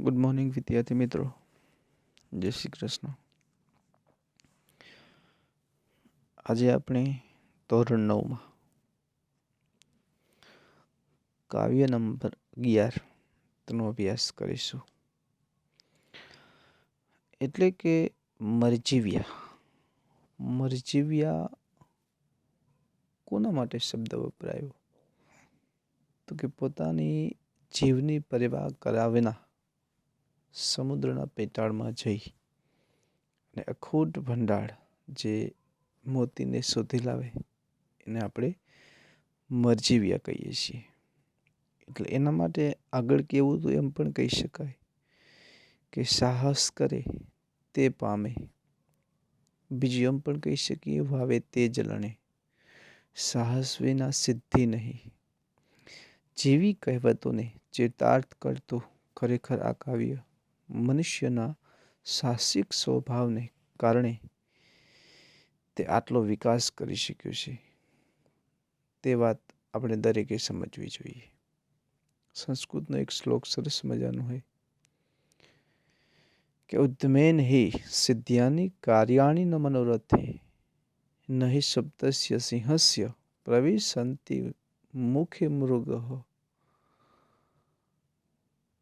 Good morning વિદ્યાર્થી મિત્રો. જય શ્રી કૃષ્ણ. આજે આપણે ધોરણ નવમાં. કાવ્ય નંબર અગિયાર તેનો અભ્યાસ કરીશું. એટલે કે મરજીવ્યા. મરજીવ્યા કોના માટે શબ્દ વપરાયો? તો કે પોતાની જીવની પરિવાહ કર્યા વિના સમુદ્રના પેટાળમાં જઈ અને અખૂટ ભંડાર જે મોતીને શોધી લાવે, એને આપણે મરજીવ્યા કહીએ છીએ. એટલે એના માટે આગળ કેવું તો એમ પણ કહી શકાય કે સાહસ કરે તે પામે. બીજું એમ પણ કહી શકીએ, વાવે તે જ લણે સાહસ વિના સિદ્ધિ નહીં. જેવી કહેવતોને ચેતાર્થ કરતું ખરેખર આ કાવ્ય મનુષ્યના સાહસિક સ્વભાવને કારણે તે આટલો વિકાસ કરી શક્યો છે. તે વાત આપણે દરેકે સમજવી જોઈએ. સંસ્કૃતનો એક શ્લોક સરસ મજાનો હોય. કે ઉદ્મેન હે સિદ્ધ્યાની કાર્યાણી ન મનોરથે, નહિ શબ્દસ્ય સિંહસ્ય પ્રવિશંતિ મુખે મૃગ.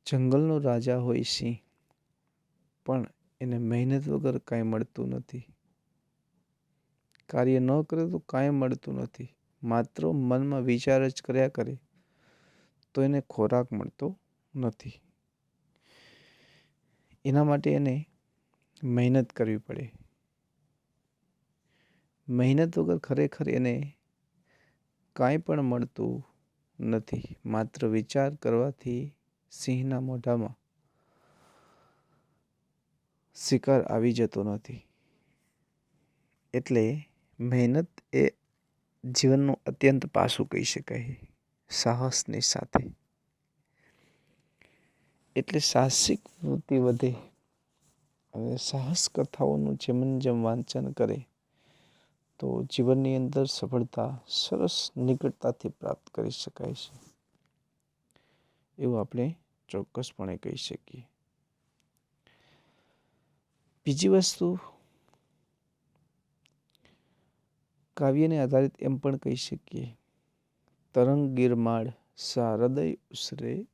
જંગલનો રાજા હોય સિંહ. પણ એને મહેનત વગર કાંઈ મળતું નથી. કાર્ય ન કરે તો કાંઈ મળતું નથી. માત્ર મનમાં વિચાર જ કર્યા કરે તો એને ખોરાક મળતો નથી. એના માટે એને મહેનત કરવી પડે. મહેનત વગર ખરેખર એને કાંઈ પણ મળતું નથી. માત્ર વિચાર કરવાથી સિંહના મોઢામાં શિકાર આવી જતો નથી. એટલે મહેનત એ જીવનનું અત્યંત પાસું કહી શકાય. સાહસની સાથે. એટલે સાહસિક વૃત્તિ વધે. અને સાહસ કથાઓનું જેમ જેમ વાંચન કરે, તો જીવનની અંદર સફળતા સરસ નિકટતાથી પ્રાપ્ત કરી શકાય છે. એવું આપણે ચોક્કસપણે કહી શકીએ. બીજી વસ્તુ કાવ્યને આધારિત એમ પણ કહી શકીએ. તરંગ ગિરમાળ સારદય ઉસરે.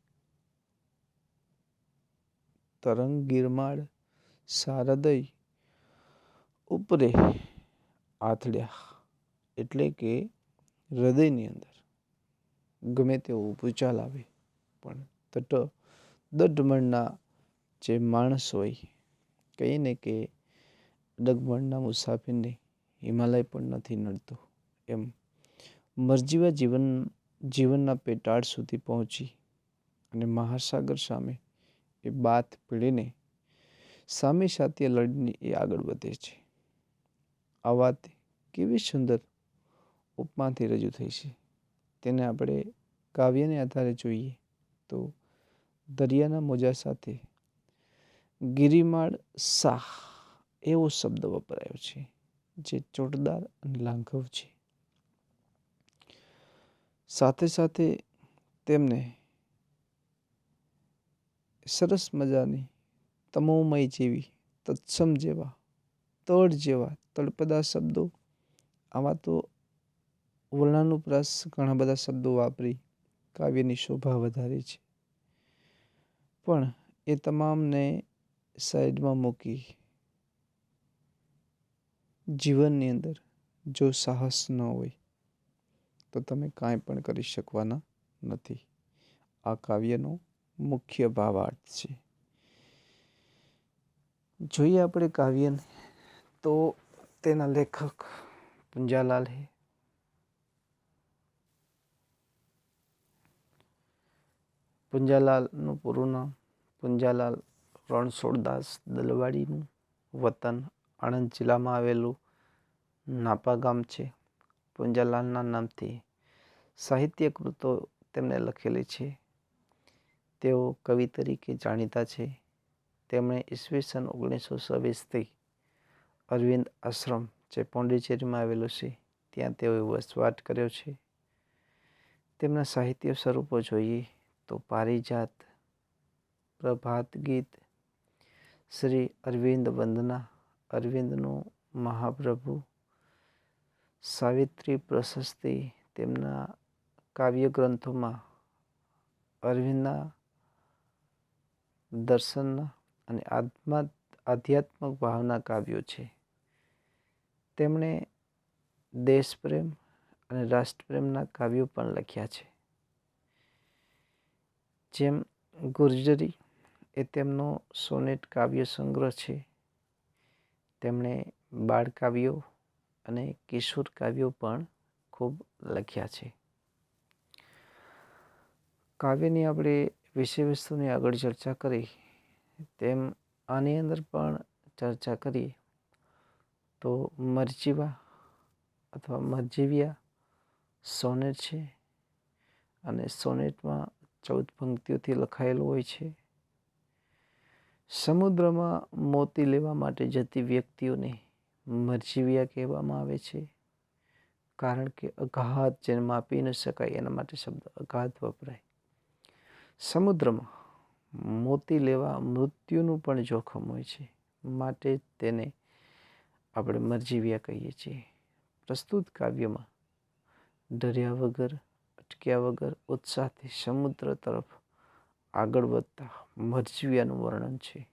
તરંગ ગિરમાળ સારદય ઉપરે આથડ્યા એટલે કે હૃદયની અંદર. ગમે તેવું ભૂચાલ આવે, પણ તટ દઢમણના જે માણસ હોય કહીએ ને કે ડગમણના મુસાફિરને હિમાલય પણ નથી નડતો. એમ મરજીવા જીવન, જીવનના પેટાળ સુધી પહોંચી અને મહાસાગર સામે એ બાત પીડીને સામે સાથે લડીને એ આગળ વધે છે. આ વાત કેવી સુંદર ઉપમાથી રજૂ થઈ છે. તેને આપણે કાવ્યને આધારે જોઈએ તો દરિયાના મોજા સાથે ગિરિમાળ શાહ એવો શબ્દ વપરાયો છે, જે ચોટદાર અને લાંઘવ છે. સાથે સાથે તેમને સરસ મજાની તમોમય જેવી, તત્સમ જેવા, તળ જેવા તળપદા શબ્દો, આવા તો વર્ણાનુપ્રાસ ઘણા બધા શબ્દો વાપરી કાવ્યની શોભા વધારે છે. પણ એ તમામને સાઈડમાં મૂકી જીવનની અંદર જો સાહસ ન હોય, તો તમે કાંઈ પણ કરી શકવાના નથી. આ કાવ્યનો મુખ્ય ભાવાર્થ છે. જોઈએ આપણે કાવ્યને, તો તેના લેખક પુંજાલાલ હે. પુંજાલાલનું પૂરું નામ પુંજાલાલ રણછોડદાસ દલવાડીનું વતન આણંદ જિલ્લામાં આવેલું નાપા ગામ છે. પુંજાલાલના નામથી સાહિત્ય કૃતો તેમણે લખેલી છે. તેઓ કવિ તરીકે જાણીતા છે. તેમણે ઈસવીસન ઓગણીસો છવ્વીસથી અરવિંદ આશ્રમ જે પોંડિચેરીમાં આવેલો છે, ત્યાં તેઓએ વસવાટ કર્યો છે. તેમના સાહિત્ય સ્વરૂપો જોઈએ તો પારિજાત પ્રભાત ગીત શ્રી અરવિંદ વંદના અરવિંદનું મહાપ્રભુ સાવિત્રી પ્રશસ્તિ તેમના કાવ્ય ગ્રંથોમાં અરવિંદના દર્શનના અને આત્મા, આધ્યાત્મક ભાવના કાવ્યો છે. તેમણે દેશપ્રેમ અને રાષ્ટ્રપ્રેમના કાવ્યો પણ લખ્યા છે. જેમ ગુર્જરી એ તેમનો સોનેટ કાવ્ય સંગ્રહ છે. તેમણે બાળ કાવ્યો અને કિશોર કાવ્યો પણ ખૂબ લખ્યા છે. કાવ્યની આપણે વિષય વસ્તુની આગળ ચર્ચા કરી, તેમ આની અંદર પણ ચર્ચા કરીએ તો મરજીવા અથવા મરજીવિયા સોનેટ છે અને સોનેટમાં ચૌદ પંક્તિઓથી લખાયેલું હોય છે. સમુદ્રમાં મોતી લેવા માટે જતી વ્યક્તિઓને મરજીવિયા કહેવામાં આવે છે. કારણ કે અઘાત જેને માપી ન શકાય, એના માટે શબ્દ અઘાત વપરાય. સમુદ્રમાં મોતી લેવા મૃત્યુનું પણ જોખમ હોય છે, માટે તેને આપણે મરજીવિયા કહીએ છીએ. પ્રસ્તુત કાવ્યમાં, ડર્યા વગર, અટક્યા વગર ઉત્સાહથી સમુદ્ર તરફ આગળ વધતા મરજીવિયાનું વર્ણન છે.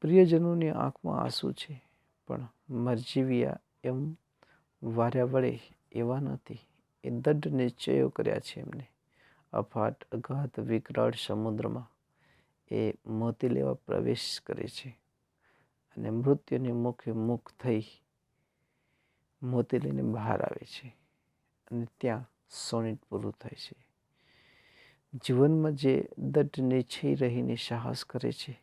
પ્રિયજનોની આંખમાં આંસુ છે, પણ મરજીવિયા એમ વાર્યા વળે એવા નથી. એ દઢ નિશ્ચયો કર્યા છે એમને. અફાટ અગાધ વિકરાળ સમુદ્રમાં એ મોતી લેવા પ્રવેશ કરે છે અને મૃત્યુને મુખે મુખ થઈ મોતી લઈને બહાર આવે છે અને ત્યાં સોનેટ પૂરું થાય છે. જીવનમાં જે દઢ નિશ્ચય રહીને સાહસ કરે છે,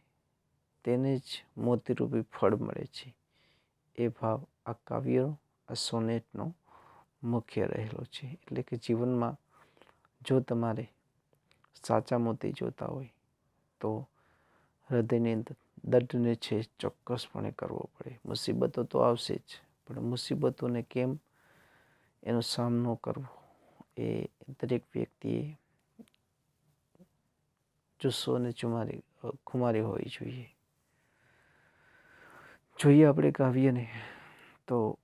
તેને જ મોતીરૂપી ફળ મળે છે. એ ભાવ આ કાવ્ય આ સોનેટનો મુખ્ય રહેલો છે. એટલે કે જીવનમાં જો તમારે સાચા મોતી જોતા હોય, તો હૃદયની અંદર દઢને છે ચોક્કસપણે કરવો પડે. મુસીબતો તો આવશે જ, પણ મુસીબતોને કેમ એનો સામનો કરવો, એ દરેક વ્યક્તિએ જુસ્સો અને ચુમારી ખુમારી હોવી જોઈએ. જોઈએ આપણે કાવ્યને, તો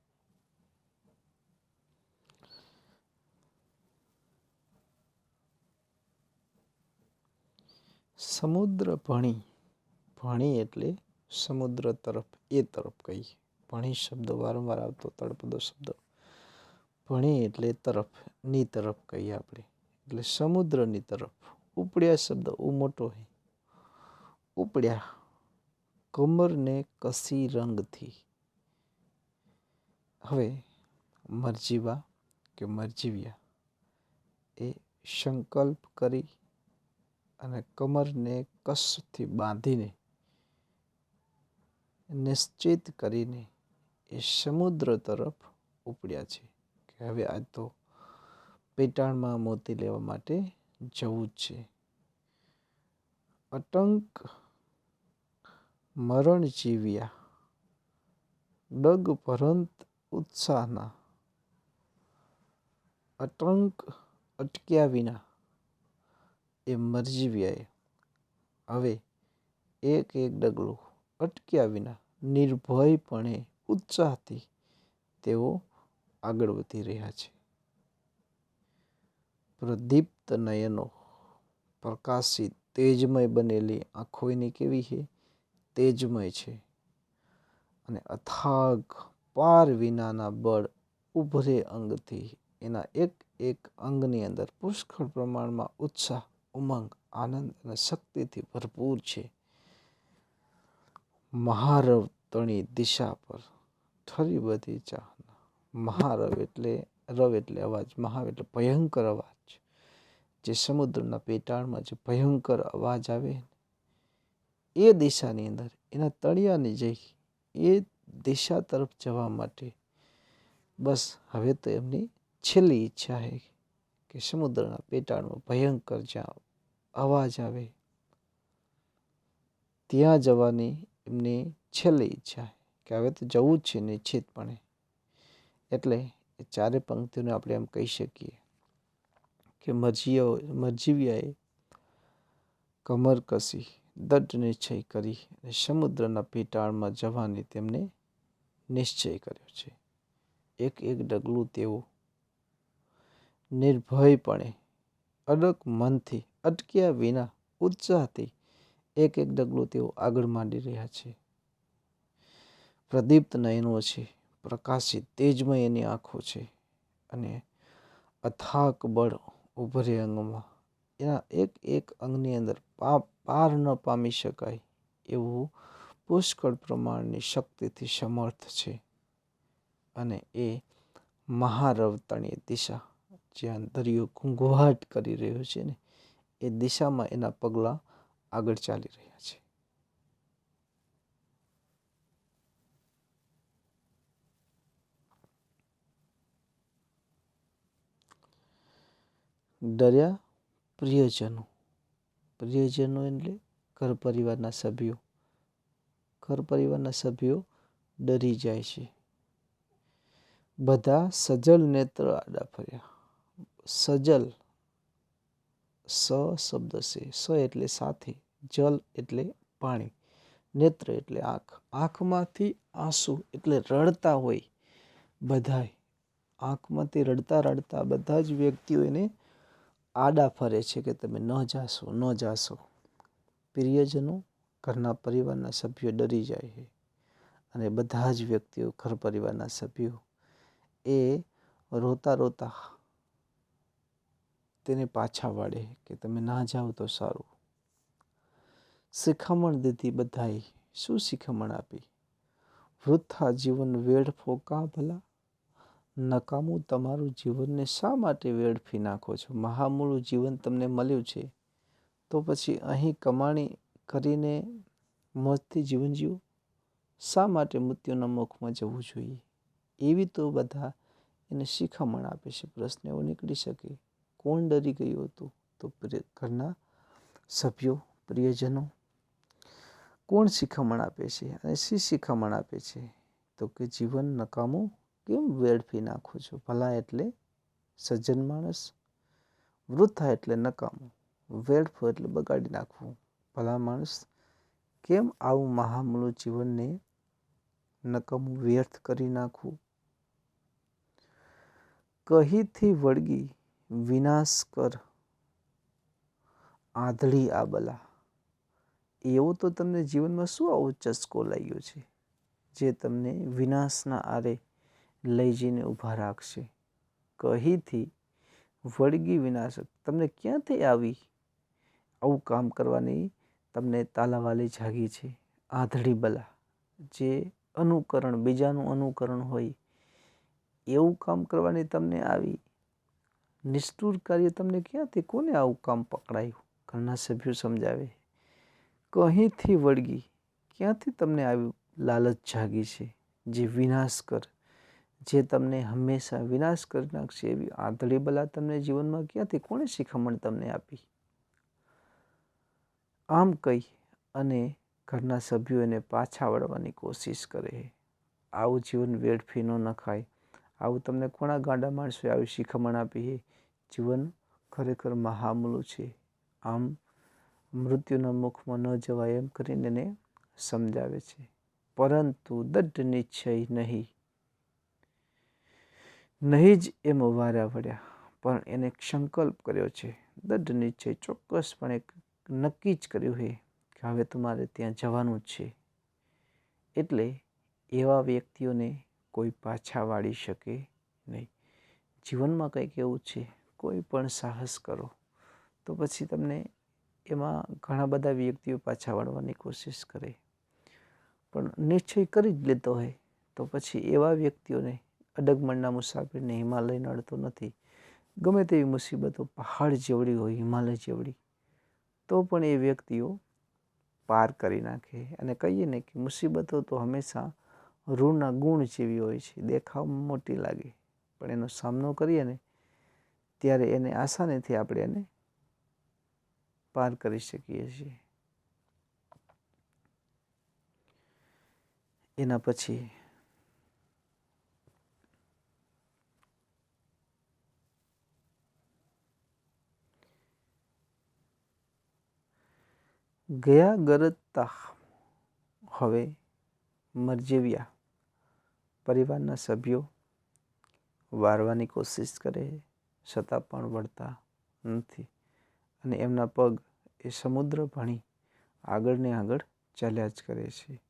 સમુદ્ર ભણી ભણી એટલે સમુદ્ર તરફ, એ તરફ કહીએ. ભણી શબ્દ વારંવાર આવતો, તળપદો શબ્દ. ભણી એટલે તરફ, ની તરફ કહીએ આપણે. એટલે સમુદ્રની તરફ. ઉપડ્યા શબ્દ ઉમોટો મોટો હે. ઉપડ્યા કમરને કસી રંગથી. હવે મરજીવા કે મરજીવ્યા એ સંકલ્પ કરી અને કમરને કસથી બાંધીને નિશ્ચિત કરીને એ સમુદ્ર તરફ ઉપડ્યા છે. કે હવે આજ તો પેટાણમાં મોતી લેવા માટે જવું છે. અટંક મરણ જીવ્યા ડગ ભરંત ઉત્સાહના, અટંક અટક્યા વિના એ મરજીવ્યાએ હવે એક એક ડગલું અટક્યા વિના નિર્ભયપણે ઉત્સાહથી તેઓ આગળ વધી રહ્યા છે. પ્રદીપ્ત નયનો પ્રકાશિત તેજમય બનેલી આંખો એની કેવી છે? તેજમય છે. અને અથાગ પાર વિનાના બળ ઉભરે અંગથી એના એક એક અંગની અંદર પુષ્કળ પ્રમાણમાં ઉત્સાહ, ઉમંગ, આનંદ અને શક્તિથી ભરપૂર છે. મહારવ તણી દિશા પર ઠરી બધી ચાહના. મહારવ એટલે રવ એટલે અવાજ મહાવ એટલે ભયંકર અવાજ. જે સમુદ્રના પેટાળમાં જે ભયંકર અવાજ આવે એ દિશાની અંદર, એના તળિયાની જઈ એ દિશા તરફ જવા માટે બસ હવે તો એમની છેલ્લી ઈચ્છા છે કે સમુદ્રના પેટાળમાં ભયંકર જ્યાં અવાજ આવે, ત્યાં જવાની એમની છેલ્લી ઈચ્છા કે હવે તો જવું જ છે નિશ્ચિતપણે. એટલે એ ચારે પંક્તિઓને આપણે એમ કહી શકીએ. કે મરજીઓ, મરજીવિયાએ કમર કસી દઢ નિશ્ચય કરી અને સમુદ્રના પેટાળમાં જવાની તેમને નિશ્ચય કર્યો છે. એક એક ડગલું તેઓ નિર્ભયપણે અડક મનથી અટક્યા વિના ઉત્સાહથી એક એક ડગલું તેઓ આગળ માંડી રહ્યા છે. પ્રદીપ્ત નયનો છે, પ્રકાશિત તેજમય એની આંખો છે અને અથાક બળ ઉભરે અંગમાં એના એક એક અંગની અંદર પાર ન પામી શકાય એવું પુષ્કળ પ્રમાણની શક્તિથી સમર્થ છે. અને એ મહારવતાની દિશા જ્યાં દરિયો ઘૂંઘવાટ કરી રહ્યો છે ને, એ દિશામાં એના પગલાં આગળ ચાલી રહ્યા છે ડર્યા પ્રિયજનો પ્રિયજનો એટલે ઘર પરિવારના સભ્યો. ઘર પરિવારના સભ્યો ડરી જાય છે. બધા સજલ નેત્ર આડા ફર્યા. સજલ સ શબ્દ છે. સ એટલે સાથે, જલ એટલે પાણી. નેત્ર એટલે આંખ. આંખમાંથી આંસુ એટલે રડતા હોય બધાય. આંખમાંથી રડતા રડતા બધા જ વ્યક્તિઓ એને આડા ફરે છે કે તમે ન જાશો ન જાશો. પ્રિયજનો ઘરના પરિવારના સભ્યો ડરી જાય છે અને બધા જ વ્યક્તિઓ ઘર પરિવારના સભ્યો એ રોતા રોતા તેને પાછા વાળે કે તમે ના જાઓ તો સારું. શિખામણ દીધી બધાએ, શું શિખામણ આપી? વૃથા જીવન વેડફો કા ભલા? નકામું તમારું જીવનને શા માટે વેડફી નાખો છો? મહામૂળું જીવન તમને મળ્યું છે. તો પછી અહીં કમાણી કરીને મોજથી જીવન જીવો શા માટે મૃત્યુના મુખમાં જવું જોઈએ? એવી તો બધા એને શિખામણ આપે છે. પ્રશ્ન એવો નીકળી શકે, કોણ ડરી ગયું હતું? તો ઘરના સભ્યો, પ્રિયજનો, કોણ શિખામણ આપે છે અને શી શિખામણ આપે છે? તો કે જીવન નકામું કેમ વેડફી નાખો છો? ભલા એટલે સજ્જન માણસ વૃથા એટલે નકામું. વેડફો એટલે બગાડી નાખવું. ભલા માણસ, કેમ આવું મહામૂલું જીવનને નકામું વ્યર્થ કરી નાખવું? કહીથી વળગી વિનાશ કર? આંધળી બલા એવો તો તમને જીવનમાં શું આવો ચસ્કો લાગ્યો છે? જે તમને વિનાશના આરે લઈ જઈને ઊભા રાખશે. કહીથી? વળગી વિનાશક, તમને ક્યાંથી આવી? આવું કામ કરવાની તમને તાલાવાલી જાગી છે. આંધળી બલા જે અનુકરણ, બીજાનું અનુકરણ હોય, એવું કામ કરવાની તમને આવી. નિષ્ઠુર કાર્ય તમને ક્યાંથી? કોને આવું કામ પકડાયું? ઘરના સભ્યો સમજાવે. કહીંથી વળગી? ક્યાંથી તમને આવી લાલચ જાગી છે? જે વિનાશ કર જે તમને હંમેશા વિનાશ કરી નાખશે એવી આંધળી બલા તમને જીવનમાં ક્યાંથી, કોણે શિખામણ તમને આપી? આમ કહી અને ઘરના સભ્યો એને પાછા વળવાની કોશિશ કરે. આવું જીવન વેડફી ન નખાય. આવું તમને કોણા ગાંડા માણસોએ આવી શિખામણ આપી? જીવન ખરેખર મહામૂલું છે. આમ મૃત્યુના મુખમાં ન જવાય એમ કરીને એને સમજાવે છે. પરંતુ દઢ નિશ્ચય નહીં. નહીં જ એ મવાર્યા વળ્યા, પણ એને સંકલ્પ કર્યો છે. દઢ નિશ્ચય ચોક્કસપણે નક્કી જ કર્યું છે કે હવે તમારે ત્યાં જવાનું છે. એટલે એવા વ્યક્તિઓને કોઈ પાછા વાળી શકે નહીં. જીવનમાં કંઈક એવું છે, કોઈ પણ સાહસ કરો. તો પછી તમને એમાં ઘણા બધા વ્યક્તિઓ પાછા વાળવાની કોશિશ કરે. પણ નિશ્ચય કરી જ લેતો હોય, તો પછી એવા વ્યક્તિઓને અડગમણના મુસાફરીને હિમાલય નડતો નથી. ગમે તેવી મુસીબતો પહાડ જેવડી હોય, હિમાલય જેવડી, તો પણ એ વ્યક્તિઓ પાર કરી નાખે. અને કહીએ ને કે મુસીબતો તો હંમેશા ઋણના ગુણ જેવી હોય છે. દેખાવ મોટી લાગે. પણ એનો સામનો કરીએ ને, ત્યારે એને આસાનીથી આપણે એને પાર કરી શકીએ છીએ. એના પછી ગયા ગરજતા હવે મરજીવ્યા પરિવારના સભ્યો વારવાની કોશિશ કરે છતાં પણ વળતા નથી અને એમના પગ એ સમુદ્ર ભણી આગળ ને આગળ ચાલ્યા જ કરે છે.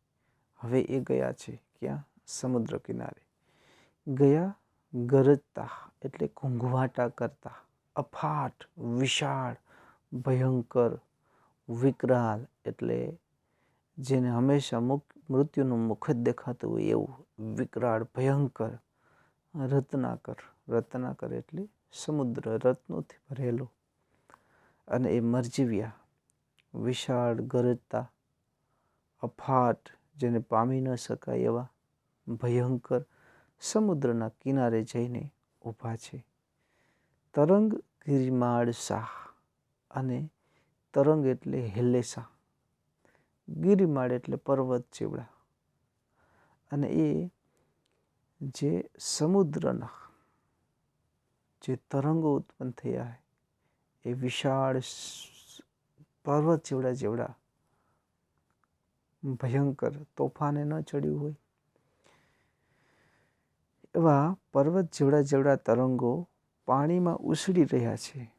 હવે એ ગયા છે ક્યાં? સમુદ્ર કિનારે. ગયા ગરજતા એટલે ઘૂંઘવાટા કરતા, અફાટ, વિશાળ, ભયંકર વિકરાલ એટલે જેને હંમેશા મુખ મૃત્યુનું મુખ જ દેખાતું હોય એવું વિકરાળ, ભયંકર રત્નાકર. રત્નાકર એટલે સમુદ્ર રત્નોથી ભરેલો. અને એ મરજીવ્યા, વિશાળ ગરજતા, અફાટ, જેને પામી ન શકાય એવા ભયંકર સમુદ્રના કિનારે જઈને ઊભા છે. તરંગ ગિરિમાળ શાહ અને તરંગ એટલે હેલેસા, ગિરિમાળ એટલે પર્વત જેવડા અને એ જે સમુદ્રના જે તરંગો ઉત્પન્ન થયા એ વિશાળ પર્વત જેવડા જેવડા. ભયંકર તોફાને ન ચડ્યું હોય. એવા પર્વત જેવડા જેવડા તરંગો પાણીમાં ઉછળી રહ્યા છે.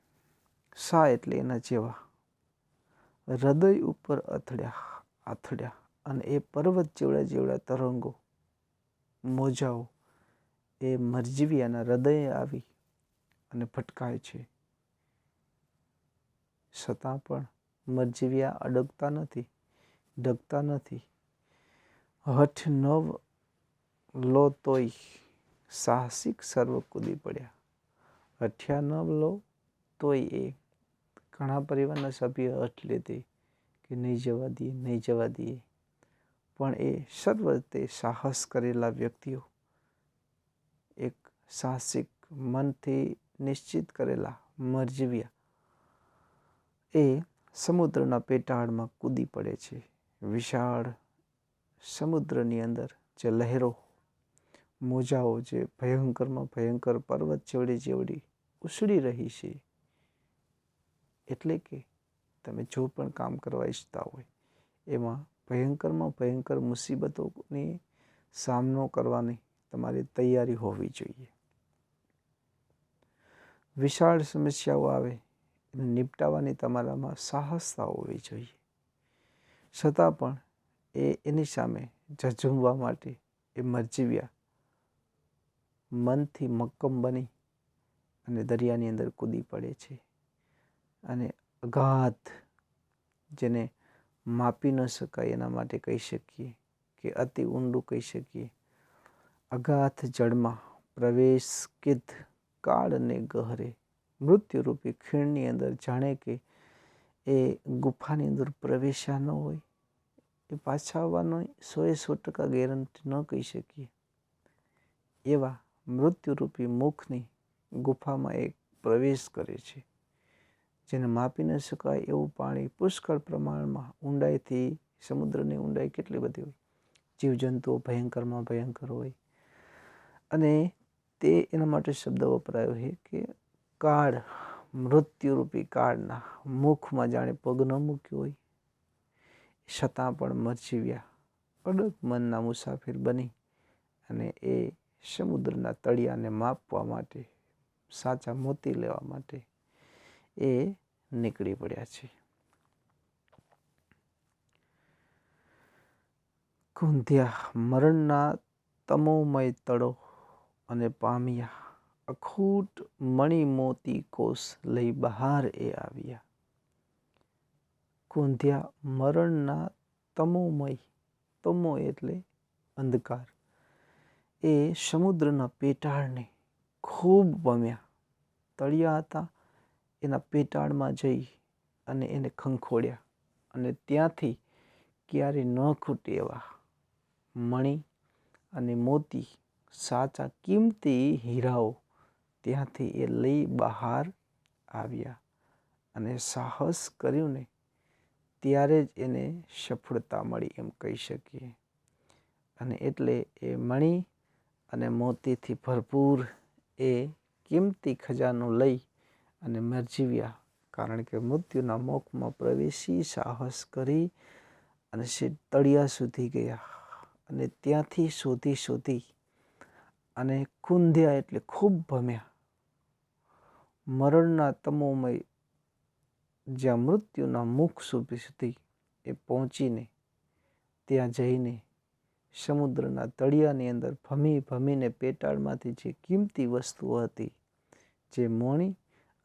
સા એટલે એના જેવા. હૃદય ઉપર અથડ્યા, આથડ્યા અને એ પર્વત જેવડા જેવડા તરંગો મોજાઓ, એ મરજીવિયાના હૃદયે આવી અને ભટકાય છે. છતાં પણ મરજીવિયા અડગતા નથી, ડગતા નથી. હઠ નવ લો તોય સાહસિક સર્વ કૂદી પડ્યા. હઠિયા નવ લો તોય એ ઘણા પરિવારના સભ્ય અટ લેતે કે નહીં જવા દઈએ, નહીં જવા દઈએ. પણ એ સર્વતે સાહસ કરેલા વ્યક્તિઓ, એક સાહસિક મનથી નિશ્ચિત કરેલા મરજીવ્યા, એ સમુદ્રના પેટાળમાં કૂદી પડે છે. વિશાળ સમુદ્રની અંદર જે લહેરો, મોજાઓ જે ભયંકરમાં ભયંકર પર્વત જેવડી જેવડી ઉછળી રહી છે એટલે કે તમે જો પણ કામ કરવા ઈચ્છતા હોય, એમાં ભયંકરમાં ભયંકર મુસીબતોની સામનો કરવાની તમારી તૈયારી હોવી જોઈએ. વિશાળ સમસ્યાઓ આવે, એને નિપટાવવાની તમારામાં સાહસતા હોવી જોઈએ. છતાં પણ એ એની સામે ઝઝુમવા માટે એ મરજીવ્યા, મનથી મક્કમ બની અને દરિયાની અંદર કૂદી પડે છે. અને અગાધ જેને માપી ન શકાય એના માટે કહી શકીએ કે અતિ ઊંડું કહી શકીએ. અગાધ જળમાં પ્રવેશ કિદ કાળને ગહરે મૃત્યુરૂપી ખીણની અંદર જાણે કે એ ગુફાની અંદર પ્રવેશ્યા ન હોય, એ પાછા આવવાનો સોએ સો ટકા ગેરંટી ન કહી શકીએ. એવા મૃત્યુરૂપી મુખની ગુફામાં એક પ્રવેશ કરે છે. જેને માપી ન શકાય એવું પાણી પુષ્કળ પ્રમાણમાં ઊંડાઈથી, સમુદ્રની ઊંડાઈ કેટલી બધી હોય. જીવજંતુઓ ભયંકરમાં ભયંકર હોય. અને તે એના માટે શબ્દ વપરાયો છે કે કાળ, મૃત્યુરૂપી કાળના મુખમાં જાણે પગ ન મૂક્યો હોય, છતાં પણ મરજીવ્યા અડગ મનના મુસાફિર બની અને એ સમુદ્રના તળિયાને માપવા માટે, સાચા મોતી લેવા માટે એ નીકળી પડ્યા છે. કુંધ્યા મરણના તમોમય તળો અને પામ્યા અખૂટ મણી મોતી કોષ લઈ બહાર એ આવ્યા. કુંધ્યા મરણના તમોમય, તમો એટલે અંધકાર. એ સમુદ્રના પેટાળને ખૂબ પમ્યા તળિયા હતા એના પેટાળમાં જઈ અને એને ખંખોડ્યા. અને ત્યાંથી ક્યારે ન ખૂટે એવા મણી અને મોતી સાચા કિંમતી હીરાઓ ત્યાંથી એ લઈ બહાર આવ્યા અને સાહસ કર્યું ને ત્યારે જ એને સફળતા મળી એમ કહી શકીએ. અને એટલે એ મણી અને મોતીથી ભરપૂર એ કિંમતી ખજાનો લઈ અને મરજીવ્યા. કારણ કે મૃત્યુના મોખમાં પ્રવેશી સાહસ કરી અને તળિયા સુધી ગયા. અને ત્યાંથી શોધી શોધી અને કુંધ્યા એટલે ખૂબ ભમ્યા. મરણના તમોમય જ્યાં મૃત્યુના મુખ સુધી સુધી એ પહોંચીને ત્યાં જઈને સમુદ્રના તળિયાની અંદર ભમી ભમીને પેટાળમાંથી જે કિંમતી વસ્તુઓ હતી, જે મોણી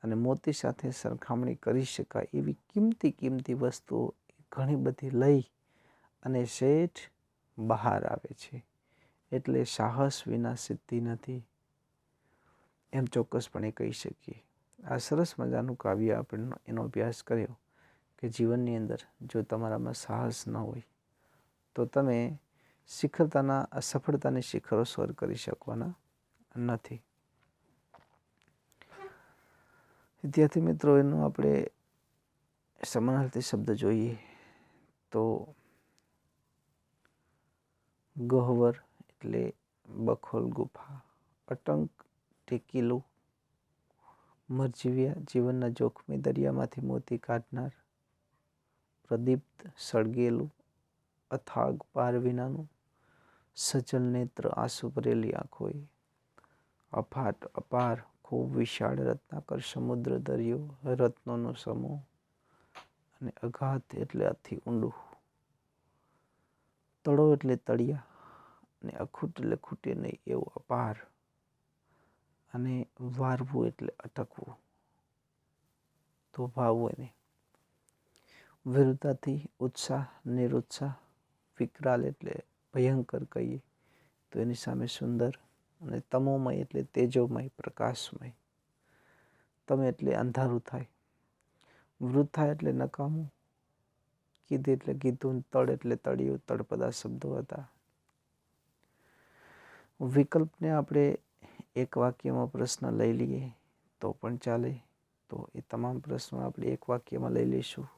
અને મોતી સાથે સરખામણી કરી શકાય એવી કિંમતી કિંમતી વસ્તુઓ ઘણી બધી લઈ અને શેઠ બહાર આવે છે. એટલે સાહસ વિના સિદ્ધિ નથી. એમ ચોક્કસપણે કહી શકીએ. આ સરસ મજાનું કાવ્ય આપણે એનો અભ્યાસ કર્યો કે જીવનની અંદર જો તમારામાં સાહસ ન હોય, તો તમે શિખરતાના અસફળતાની શિખરો સ્વર કરી શકવાના નથી. વિદ્યાર્થી મિત્રો, એનો આપણે સમાનાર્થી શબ્દ જોઈએ તો ગહવર એટલે બખોલ ગુફા, અટંક, ટેકીલું, મરજીવ્યા, જીવનના જોખમી દરિયામાંથી મોતી કાઢનાર, પ્રદીપ્ત સળગેલું, અથાગ પાર વિનાનું, સજલ નેત્ર આંસુ ભરેલી આંખોએ, અફાટ, અપાર ખૂબ વિશાળ રત્નાકર સમુદ્ર દરિયો, રત્નોનો સમૂહ અને અઘાત એટલે અતિ ઊંડું. તળો એટલે તળિયા અને અખૂટ એટલે ખૂટે નહીં એવું અપાર અને વારવું એટલે અટકવું. તો ભાવવું એને. વિરુદ્ધતાથી ઉત્સાહ, નિરુત્સાહ વિકરાલ એટલે ભયંકર કહીએ તો એની સામે સુંદર અને તમોમય એટલે તેજોમય, પ્રકાશમય. તમે એટલે અંધારું થાય. થાય એટલે નકામું. કીધું એટલે કીધું તળ એટલે તળિયું તળપદા શબ્દો હતા. વિકલ્પને આપણે એક વાક્યમાં પ્રશ્ન લઈ લઈએ તો પણ ચાલે. તો એ તમામ પ્રશ્નો આપણે એક વાક્યમાં લઈ લઈશું.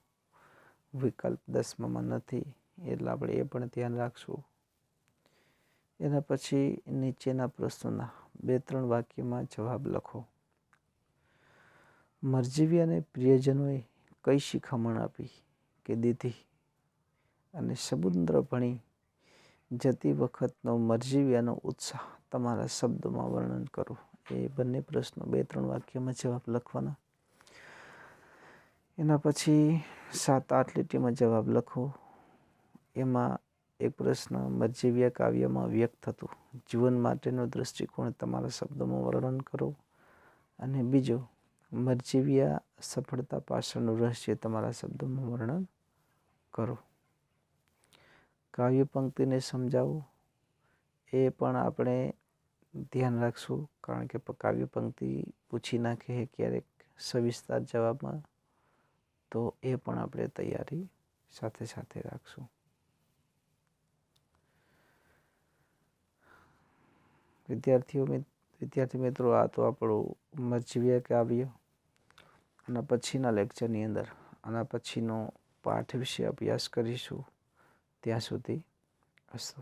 વિકલ્પ દસમામાં નથી. એટલે આપણે એ પણ ધ્યાન રાખશું. એના પછી નીચેના પ્રશ્નોના બે ત્રણ વાક્યમાં જવાબ લખો. મરજીવી અને પ્રિયજનોએ કઈ શિખામણ આપી કે દીધી? અને સમુદ્ર ભણી જતી વખતનો મરજીવ્યાનો ઉત્સાહ તમારા શબ્દોમાં વર્ણન કરો. એ બંને પ્રશ્નો બે ત્રણ વાક્યમાં જવાબ લખવાના. એના પછી સાત આઠ લીટીમાં જવાબ લખો. એમાં એક પ્રશ્ન મરજીવ્યા કાવ્યમાં વ્યક્ત થતું જીવન માટેનો દૃષ્ટિકોણ તમારા શબ્દોમાં વર્ણન કરો અને બીજો, મરજીવ્યા સફળતા પાછળનું રહસ્ય તમારા શબ્દોમાં વર્ણન કરો. કાવ્ય પંક્તિને સમજાવો. એ પણ આપણે ધ્યાન રાખશું, કારણ કે કાવ્ય પંક્તિ પૂછી નાખે ક્યારેક સવિસ્તાર જવાબમાં, તો એ પણ આપણે તૈયારી સાથે સાથે રાખશું. વિદ્યાર્થીઓ વિદ્યાર્થી મિત્રો, આ તો આપણું મરજીવ્યા કાવ્ય અને પછીના લેક્ચરની અંદર, આના પછીનો પાઠ વિશે અભ્યાસ કરીશું. ત્યાં સુધી અસ્તુ.